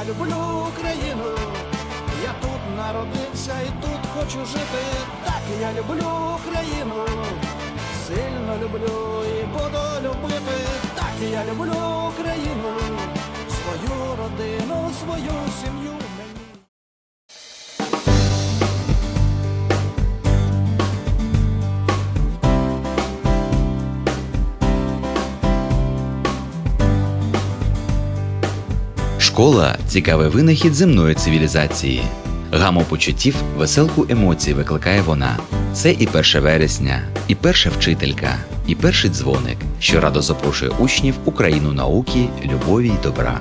я люблю Україну. Я тут народився і тут хочу жити. Так я люблю Україну. Сильно люблю і буду любити. Так я люблю Україну. Свою родину, свою сім'ю Школа цікавий винахід земної цивілізації. Гаму почуттів, веселку емоцій викликає вона. Це і 1 вересня, і перша вчителька, і перший дзвоник, що радо запрошує учнів у країну науки, любові й добра.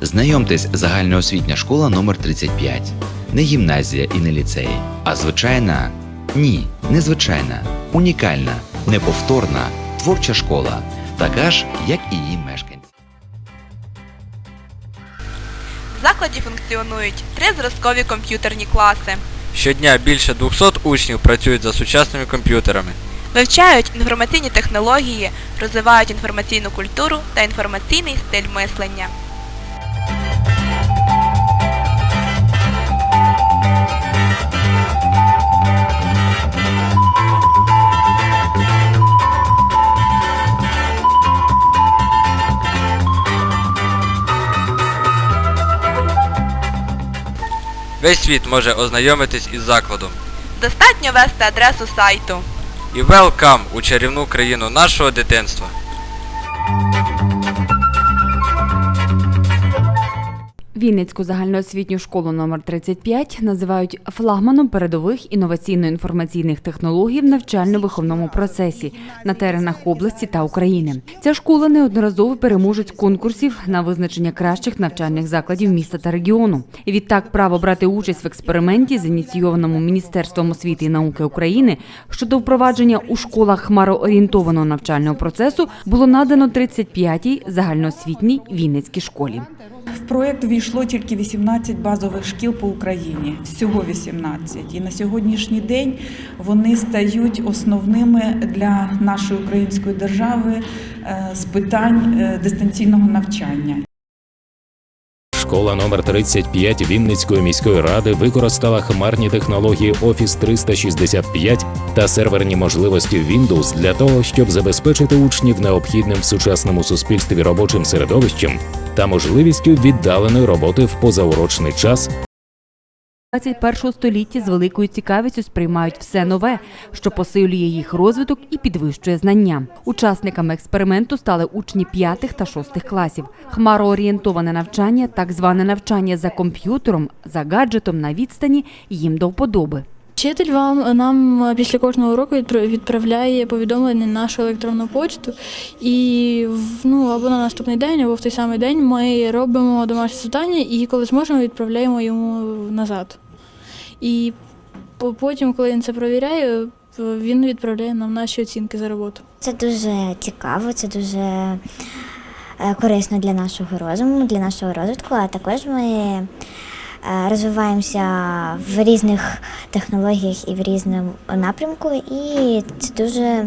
Знайомтесь, загальноосвітня школа номер 35 Не гімназія і не ліцей, а звичайна ні, незвичайна, унікальна, неповторна, творча школа, така ж, як і її мешканці. Закладі функціонують три зразкові комп'ютерні класи. Щодня більше 200 учнів працюють за сучасними комп'ютерами. Вивчають інформаційні технології, розвивають інформаційну культуру та інформаційний стиль мислення. Весь світ може ознайомитись із закладом. Достатньо ввести адресу сайту. І welcome у чарівну країну нашого дитинства. Вінницьку загальноосвітню школу номер 35 називають флагманом передових інноваційно-інформаційних технологій в навчально-виховному процесі на теренах області та України. Ця школа неодноразово переможець конкурсів на визначення кращих навчальних закладів міста та регіону. І відтак право брати участь в експерименті, зініційованому Міністерством освіти і науки України щодо впровадження у школах хмароорієнтованого навчального процесу було надано 35-й загальноосвітній Вінницькій школі. В проєкт війшло тільки 18 базових шкіл по Україні, всього 18. І на сьогоднішній день вони стають основними для нашої української держави е, з питань е, дистанційного навчання. Школа номер 35 Вінницької міської ради використала хмарні технології Office 365 та серверні можливості Windows для того, щоб забезпечити учнів необхідним в сучасному суспільстві робочим середовищем та можливістю віддаленої роботи в позаурочний час 21 столітті з великою цікавістю сприймають все нове, що посилює їх розвиток і підвищує знання. Учасниками експерименту стали учні 5 та 6 класів. Хмароорієнтоване навчання, так зване навчання за комп'ютером, за гаджетом на відстані їм до вподоби. Вчитель вам нам після кожного уроку відпра- відправляє повідомлення на нашу електронну почту, і ну або на наступний день, або в той самий день ми робимо домашнє завдання і коли зможемо, відправляємо йому назад. І потім, коли він це провіряє, він відправляє нам наші оцінки за роботу. Це дуже цікаво, це дуже е, корисно для нашого розуму, для нашого розвитку, а також ми е, розвиваємося в різних технологіях і в різному напрямку, і це дуже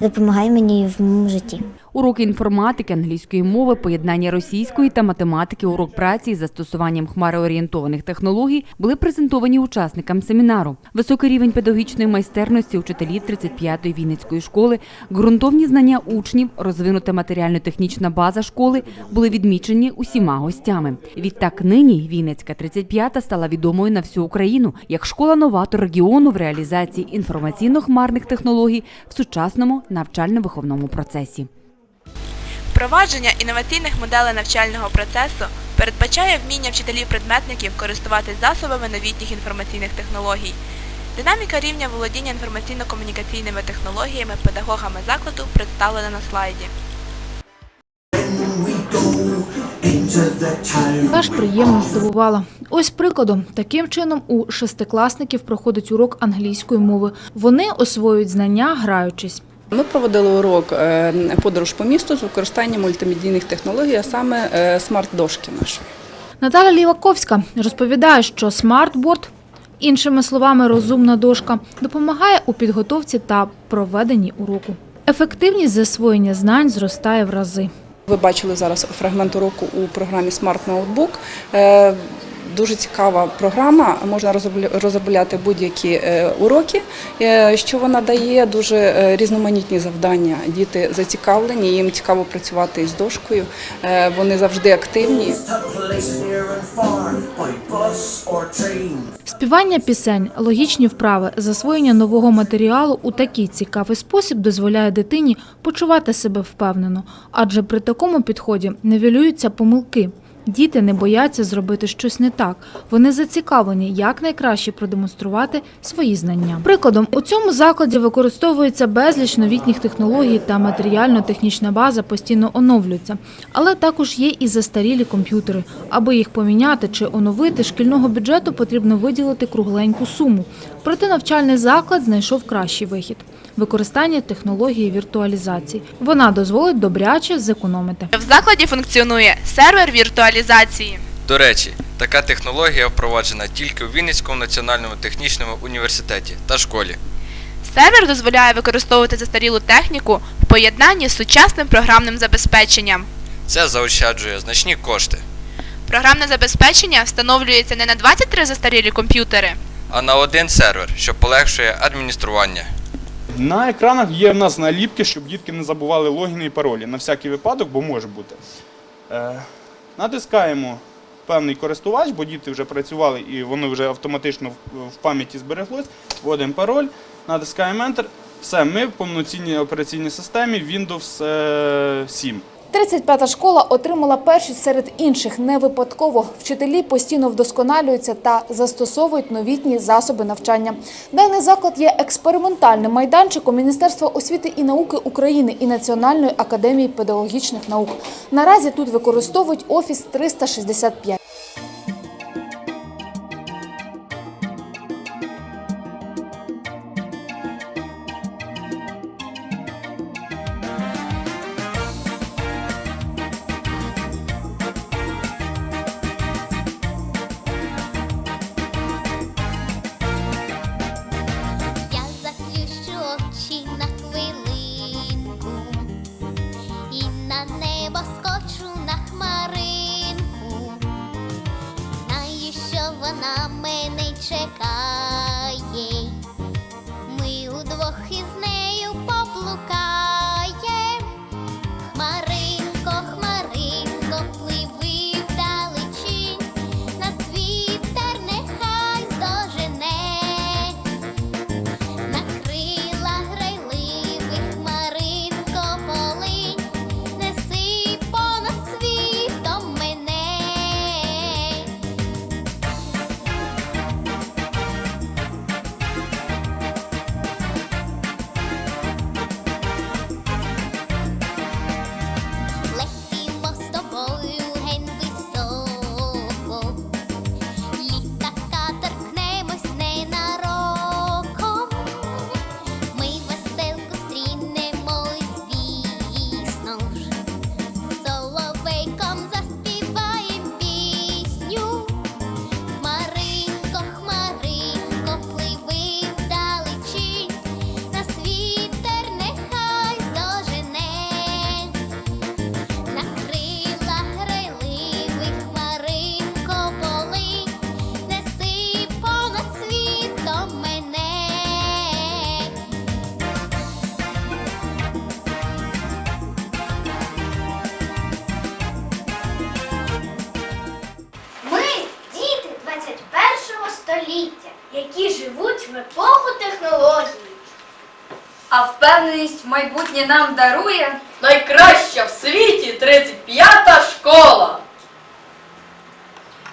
допомагає мені в моєму житті. Уроки інформатики, англійської мови, поєднання російської та математики, урок праці із застосуванням хмароорієнтованих технологій були презентовані учасникам семінару. Високий рівень педагогічної майстерності учителів 35-ї Вінницької школи, ґрунтовні знання учнів, розвинута матеріально-технічна база школи були відмічені усіма гостями. Відтак нині Вінницька 35-та стала відомою на всю Україну як школа-новатор регіону в реалізації інформаційно-хмарних технологій в сучасному навчально-виховному процесі. Впровадження інноваційних моделей навчального процесу передбачає вміння вчителів-предметників користуватись засобами новітніх інформаційних технологій. Динаміка рівня володіння інформаційно-комунікаційними технологіями педагогами закладу представлена на слайді. Теж приємно здивувала. Ось прикладом, таким чином у шестикласників проходить урок англійської мови. Вони освоюють знання, граючись. Ми проводили урок е, подорож по місту з використанням мультимедійних технологій, а саме е, смарт-дошки нашої. Наталя Ліваковська розповідає, що смарт-борд, іншими словами, розумна дошка, допомагає у підготовці та проведенні уроку. Ефективність засвоєння знань зростає в рази. Ви бачили зараз фрагмент уроку у програмі Smart Notebook. Е, Дуже цікава програма, можна розробля- розробляти будь-які е, уроки, е, що вона дає, дуже різноманітні завдання. Діти зацікавлені, їм цікаво працювати із дошкою, вони завжди активні. Співання пісень, логічні вправи, засвоєння нового матеріалу у такий цікавий спосіб дозволяє дитині почувати себе впевнено, адже при такому підході невілюються помилки. Діти не бояться зробити щось не так. Вони зацікавлені якнайкраще продемонструвати свої знання. Прикладом, у цьому закладі використовується безліч новітніх технологій та матеріально-технічна база постійно оновлюється. Але також є і застарілі комп'ютери. Аби їх поміняти чи оновити, шкільного бюджету потрібно виділити кругленьку суму. Проте навчальний заклад знайшов кращий вихід використання технології віртуалізації. Вона дозволить добряче зекономити. В закладі функціонує сервер віртуалізації. До речі, така технологія впроваджена тільки у Вінницькому національному технічному університеті та школі. Сервер дозволяє використовувати застарілу техніку в поєднанні з сучасним програмним забезпеченням. Це заощаджує значні кошти. Програмне забезпечення встановлюється не на 23 застарілі комп'ютери, А на один сервер, що полегшує адміністрування. На екранах є в нас наліпки, щоб дітки не забували логіни і паролі на всякий випадок, бо може бути. Е, натискаємо певний користувач, бо діти вже працювали і воно вже автоматично в, пам'яті збереглось. Вводимо пароль, натискаємо Enter. Все, ми в повноцінній операційній системі Windows е, 7. 35-та школа отримала першість серед інших не випадково. Вчителі постійно вдосконалюються та застосовують новітні засоби навчання. Даний заклад є експериментальним майданчиком Міністерства освіти і науки України і Національної академії педагогічних наук. Наразі тут використовують офіс 365. На небо скочу на хмаринку. Знаю, що вона мене чекає. В епоху технологій. А впевненість в майбутнє нам дарує найкраща в світі 35-та школа.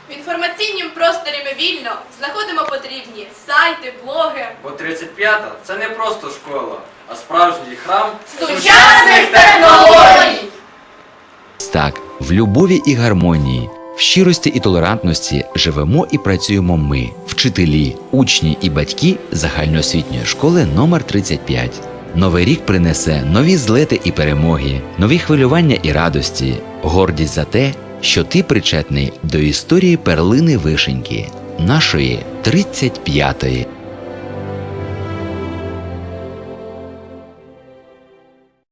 В інформаційному просторі ми вільно знаходимо потрібні сайти, блоги. Бо 35-та це не просто школа, а справжній храм Сучасних технологій! Так, в любові і гармонії, в щирості і толерантності живемо і працюємо ми, вчителі, учні і батьки загальноосвітньої школи номер 35. Новий рік принесе нові злети і перемоги, нові хвилювання і радості, гордість за те, що ти причетний до історії перлини вишеньки, нашої 35-ї.